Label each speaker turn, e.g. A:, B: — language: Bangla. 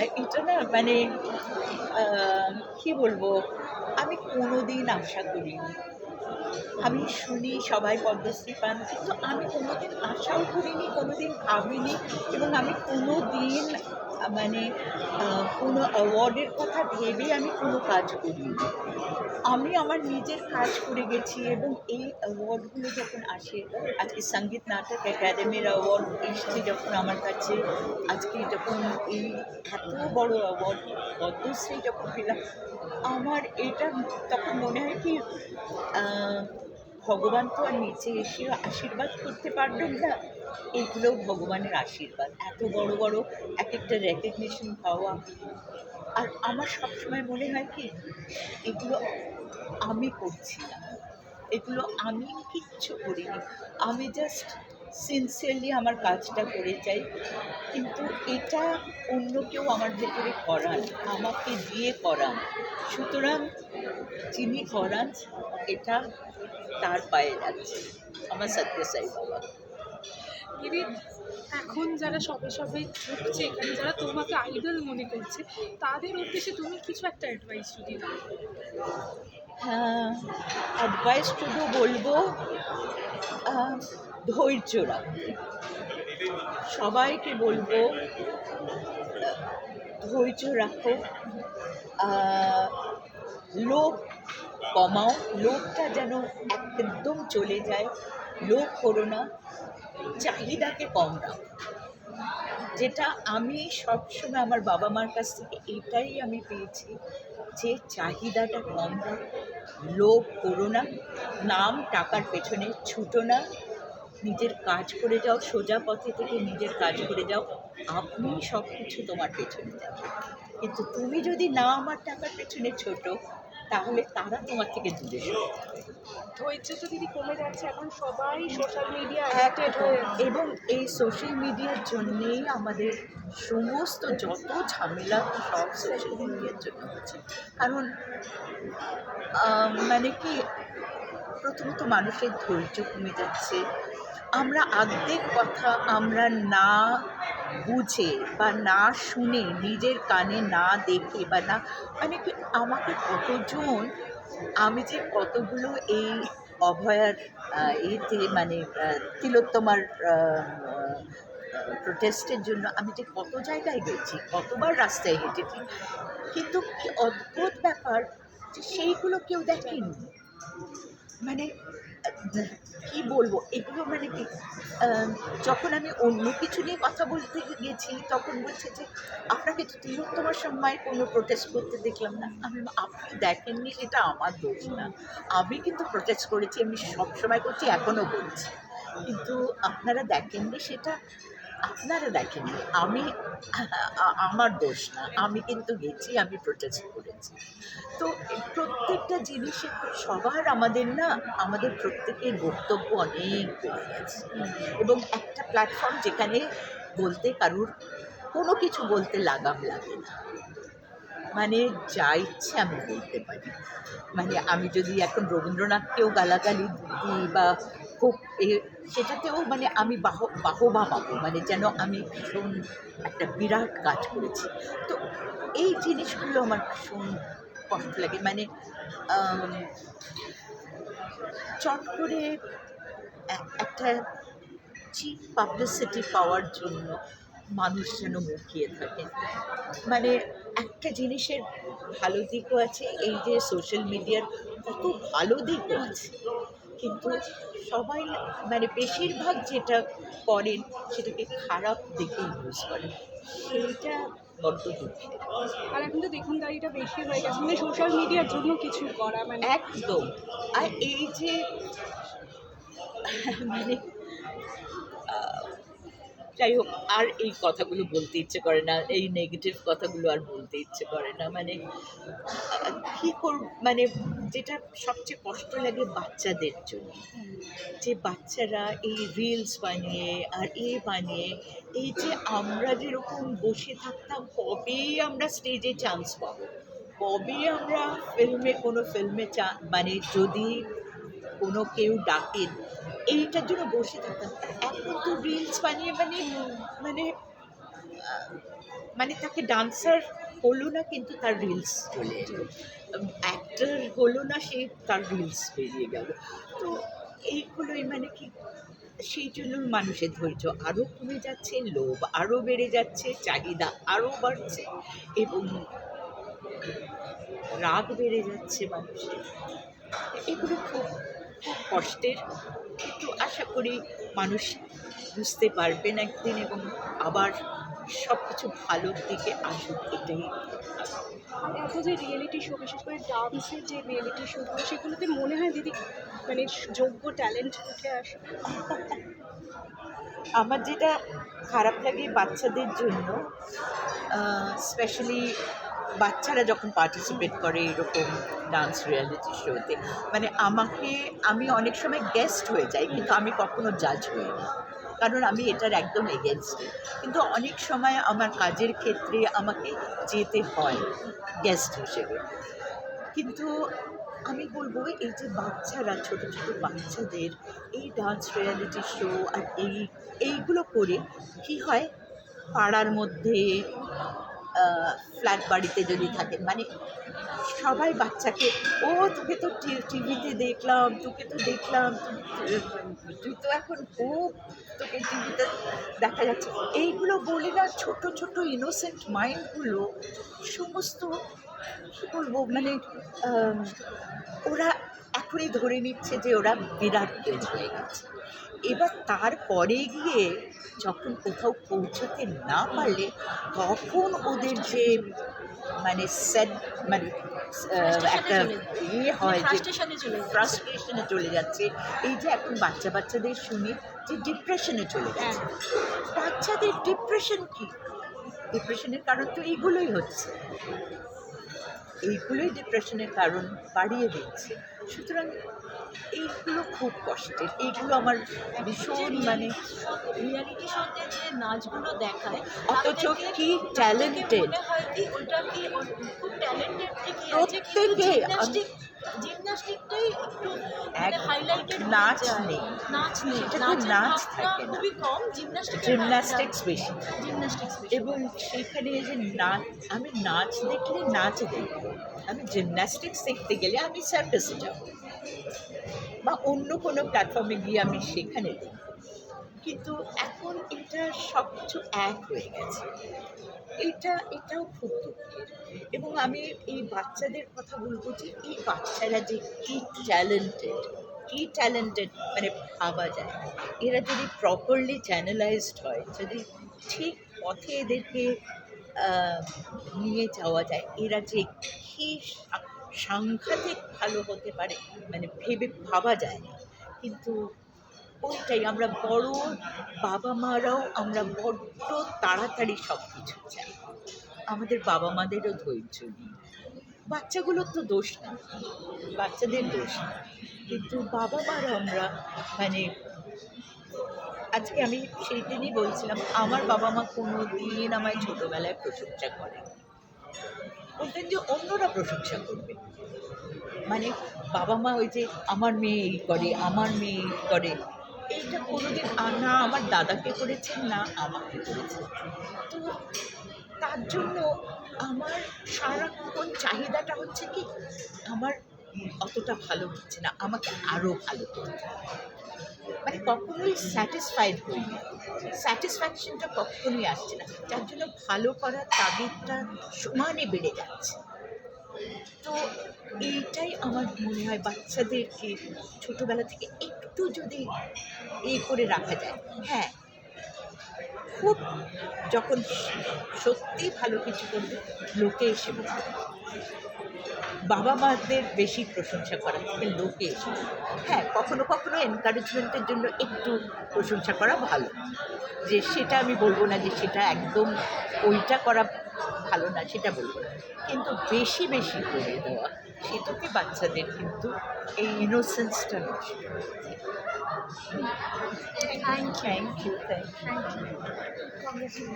A: এটা না মানে কি বলব? আমি কোনোদিন আশা করিনি। আমি শুনি সবাই পদ্মশ্রী পান, কিন্তু আমি কোনোদিন আশাও করিনি, কোনোদিন ভাবিনি, এবং আমি কোনোদিন মানে কোনো অ্যাওয়ার্ডের কথা ভেবে আমি কোনো কাজ করিনি। আমি আমার নিজের কাজ করে গেছি এবং এই অ্যাওয়ার্ডগুলো যখন আসে, আজকে সংগীত নাটক একাডেমির অ্যাওয়ার্ড এসছে যখন আমার কাছে, আজকে যখন এই এত বড় অ্যাওয়ার্ড, পদ্মশ্রী যখন পেলাম, আমার এটা তখন মনে হয় কি ভগবান তো আর নিচে এসে আশীর্বাদ করতে পারবেন না। এগুলো ভগবানের আশীর্বাদ। এত বড় বড় এক একটা রেকগনিশন পাওয়া। আর আমার সবসময় মনে হয় কি, এগুলো আমি করছি না। এগুলো আমি কিচ্ছু করিনি। আমি জাস্ট সিনসিয়ারলি আমার কাজটা করে যাই। কিন্তু এটা অন্য কেউ আমার ভেতরে করান, আমাকে দিয়ে করান। সুতরাং যিনি করান, এটা তার পায়ে যাচ্ছে আমার সত্য সাই বাবা।
B: দিদি এখন যারা সবে সবে ঢুকছে, এখানে যারা তোমাকে আইডল মনে করছে, তাদের উদ্দেশ্যে তুমি কিছু একটা অ্যাডভাইস যদি দাও।
A: হ্যাঁ অ্যাডভাইস শুধু বলব ধৈর্য রাখতে সবাইকে বলব, ধৈর্য রাখো। লোভ কমাও। লোভটা যেন একদম চলে যায়। লোভ করো না। চাহিদাকে কম রাখো যেটা আমি সবসময় আমার বাবা মার কাছ থেকে এটাই আমি পেয়েছি যে চাহিদাটা কম রাখ লোভ করো না, নাম টাকার পেছনে ছুটো না, নিজের কাজ করে যাও, সোজা পথে থেকে নিজের কাজ করে যাও, আপনি সব কিছু তোমার পেছনে যাবে কিন্তু তুমি যদি না আমার টাকার পেছনে ছোটো তাহলে তারা তোমার থেকে দূরে
B: ধৈর্য তো দিদি কমে যাচ্ছে এখন সবাই সোশ্যাল মিডিয়া হয়ে
A: এবং এই সোশ্যাল মিডিয়ার জন্যেই আমাদের সমস্ত যত ঝামেলা সব সোশ্যাল মিডিয়ার জন্য হচ্ছে। কারণ মানে কি প্রথমত মানুষের ধৈর্য কমে যাচ্ছে। আমরা আর্ধেক কথা আমরা না বুঝে বা না শুনে নিজের কানে না দেখে বা না মানে কি আমাকে কতজন, আমি যে কতগুলো এই অভয়ার এতে মানে তিলোত্তমার প্রোটেস্টের জন্য আমি যে কত জায়গায় গেছি, কতবার রাস্তায় হেঁটেছি, কিন্তু কি অদ্ভুত ব্যাপার যে সেইগুলো কেউ দেখেনি। মানে কি বলব? এগুলো মানে কি যখন আমি অন্য কিছু নিয়ে কথা বলতে গেছি তখন বলছে যে, আপনাকে তো তিলোত্তমার সময় কোনো প্রোটেস্ট করতে দেখলাম না। আমি আপনি দেখেননি এটা আমার দোষ না। আমি কিন্তু প্রোটেস্ট করেছি, আমি সবসময় করছি এখনও করছি। কিন্তু আপনারা দেখেননি সেটা আপনারা দেখেননি আমি আমার দোষ না, আমি কিন্তু গেছি, আমি প্রোটেস্ট করেছি। তো প্রত্যেকটা জিনিসে সবার আমাদের না, আমাদের প্রত্যেকের বক্তব্য অনেক বেড়ে গেছে। এবং একটা প্ল্যাটফর্ম যেখানে বলতে কারুর কোনো কিছু বলতে লাগাম লাগে না। মানে যা ইচ্ছে আমি বলতে পারি। মানে আমি যদি এখন রবীন্দ্রনাথকেও গালাগালি দিই বা খুব সেটাতেও মানে আমি বাহ, বাহবা পাবো মানে যেন আমি ভীষণ একটা বিরাট কাজ করেছি। তো এই জিনিসগুলো আমার ভীষণ কষ্ট লাগে মানে চট করে একটা চিপ পাবলিসিটি পাওয়ার জন্য মানুষ যেন মুখিয়ে থাকে। মানে একটা জিনিসের ভালো দিকও আছে, এই যে সোশ্যাল মিডিয়ার কত ভালো দিকও আছে। কিন্তু সবাই মানে বেশিরভাগ যেটা করেন সেটাকে খারাপ দেখে ইউজ করেন। সেইটা বড্ড দুঃখের
B: আর এখন তো দেখুনদারিটা বেশি হয়ে গেছে। মানে সোশ্যাল মিডিয়ার জন্য কিছু করা মানে
A: একদম। আর এই যে মানে যাই হোক, আর এই কথাগুলো বলতে ইচ্ছে করে না, এই নেগেটিভ কথাগুলো আর বলতে ইচ্ছে করে না। মানে কী কর মানে যেটা সবচেয়ে কষ্ট লাগে বাচ্চাদের জন্য। যে বাচ্চারা এই রিলস বানিয়ে আর এ বানিয়ে, এই যে আমরা যেরকম বসে থাকতাম কবে আমরা স্টেজে চান্স পাবো? কবে আমরা ফিল্মে কোনো ফিল্মে চা মানে যদি কোনো কেউ ডাকেন। এইটার জন্য বসে থাকতাম। এখন তো রিলস বানিয়ে মানে মানে মানে তাকে ডান্সার হলো না কিন্তু তার রিলস চলে অ্যাক্টার হলো না সে তার রিলস বেরিয়ে গেল। তো এইগুলোই মানে কি, সেই জন্য মানুষের ধৈর্য আরও কমে যাচ্ছে, লোভ আরও বেড়ে যাচ্ছে, চাহিদা আরও বাড়ছে এবং রাগ বেড়ে যাচ্ছে মানুষের। এগুলো খুব কষ্টের। কিন্তু আশা করি মানুষ বুঝতে পারবেন একদিন এবং আবার সব কিছু ভালোর দিকে আসুক এটাই।
C: এত যে রিয়েলিটি শো বিশেষ করে ডান্সের যে রিয়েলিটি শোগুলো সেগুলোতে মনে হয় দিদি মানে যোগ্য ট্যালেন্ট উঠে আসে
A: আমার যেটা খারাপ লাগে বাচ্চাদের জন্য স্পেশালি বাচ্চারা যখন পার্টিসিপেট করে এরকম ডান্স রিয়ালিটি শোতে মানে আমাকে, আমি অনেক সময় গেস্ট হয়ে যাই, কিন্তু আমি কখনো জাজ হই না। কারণ আমি এটার একদম এগেনস্ট কিন্তু অনেক সময় আমার কাজের ক্ষেত্রে আমাকে যেতে হয় গেস্ট হিসেবে। কিন্তু আমি বলব, এই যে বাচ্চারা, ছোট ছোট বাচ্চাদের এই ডান্স রিয়ালিটি শো আর এই, এইগুলো করে কি হয়? পাড়ার মধ্যে ফ্ল্যাট বাড়িতে যদি থাকে। মানে সবাই বাচ্চাকে, ও তোকে তো টিভিতে দেখলাম, তোকে তো দেখলাম, তুই- তো এখন খুব তোকে টিভিতে দেখা যাচ্ছে। এইগুলো বলে না, ছোট ছোট ইনোসেন্ট মাইন্ডগুলো সমস্ত, কী বলব মানে ওরা এখনই ধরে নিচ্ছে যে ওরা বিরাট কেউ হয়ে গেছে। এবার তারপরে গিয়ে যখন কোথাও পৌঁছাতে না পারলে তখন ওদের যে মানে সেট মানে একটা ইয়ে হয় যে ফ্রাস্ট্রেশনে চলে যাচ্ছে। এই যে এখন বাচ্চা বাচ্চাদের শুনি যে ডিপ্রেশনে চলে যাচ্ছে। বাচ্চাদের ডিপ্রেশন কি? ডিপ্রেশনের কারণ তো এইগুলোই হচ্ছে। এইগুলোই ডিপ্রেশনের কারণ বাড়িয়ে দিচ্ছে সুতরাং এইগুলো খুব কষ্টের। এইগুলো আমার ভীষণ মানে
D: রিয়ালিটি শোতে যে নাচগুলো দেখায়
A: অথচ কি
D: কি ওটা কি খুব ট্যালেন্টেড
A: প্রত্যেকে,
D: জিমন্যাস্টিক জিমন্যাস্টিকটাই একটু মানে হাইলাইটেড
A: নাচ নেই।
D: নাচ নেই।
A: নাচ থাকে।
D: খুবই কম
A: বেশি। এবং সেখানে যে নাচ আমি নাচ দেখলে নাচ দেখব আমি জিমন্যাস্টিক্স শিখতে গেলে আমি সার্কাসে যাব। বা অন্য কোনো প্ল্যাটফর্মে গিয়ে আমি সেখানে কিন্তু এখন এটা সব কিছু এক হয়ে গেছে। এটা, এটাও খুব দুঃখের। এবং আমি এই বাচ্চাদের কথা বলব যে, এই বাচ্চারা যে কি ট্যালেন্টেড কি ট্যালেন্টেড মানে ভাবা যায়। এরা যদি প্রপারলি চ্যানেলাইজড হয়, যদি ঠিক পথে এদেরকে নিয়ে যাওয়া যায়। এরা যে কি সাংঘাতিক ভালো হতে পারে মানে ভেবে ভাবা যায় না। কিন্তু ওইটাই, আমরা বড় বাবা মারাও আমরা বড্ড তাড়াতাড়ি সব কিছু চাই। আমাদের বাবা মাদেরও ধৈর্য নেই। বাচ্চাগুলোর তো দোষ না, বাচ্চাদের দোষ না। কিন্তু বাবা মারা আমরা মানে আজকে আমি সেই দিনই বলছিলাম, আমার বাবা মা কোনো দিন আমায় ছোটোবেলায় প্রশংসা করে বলতেন যে অন্যরা প্রশংসা করবে। মানে বাবা মা ওই যে আমার মেয়ে এই করে, আমার মেয়ে এই করে, এইটা কোনোদিন না আমার দাদাকে করেছেন, না আমাকে করেছেন। তো তার জন্য আমার সারাক্ষণ চাহিদাটা হচ্ছে কি, আমার অতটা ভালো হচ্ছে না, আমাকে আরও ভালো করতে। মানে কখনোই স্যাটিসফাইড হই না। স্যাটিসফ্যাকশনটা কখনোই আসছে না। যার জন্য ভালো করার তাগিদটা সমানে বেড়ে যাচ্ছে। তো এইটাই আমার মনে হয় বাচ্চাদেরকে ছোটোবেলা থেকে একটু যদি এ করে রাখা যায়। হ্যাঁ খুব যখন সত্যি ভালো কিছু করবে, লোকে এসে বলবে। বাবা মাদের বেশি প্রশংসা করা থেকে লোকে এসে। হ্যাঁ কখনো কখনো এনকারেজমেন্টের জন্য একটু প্রশংসা করা ভালো। যে সেটা আমি বলব না যে সেটা একদম ওইটা করা ভালো না সেটা বলব না। কিন্তু বেশি বেশি করে দেওয়া সেটাতে বাচ্চাদের কিন্তু এই ইনোসেন্সটা নষ্ট থ্যাংক ইউ থ্যাংক ইউ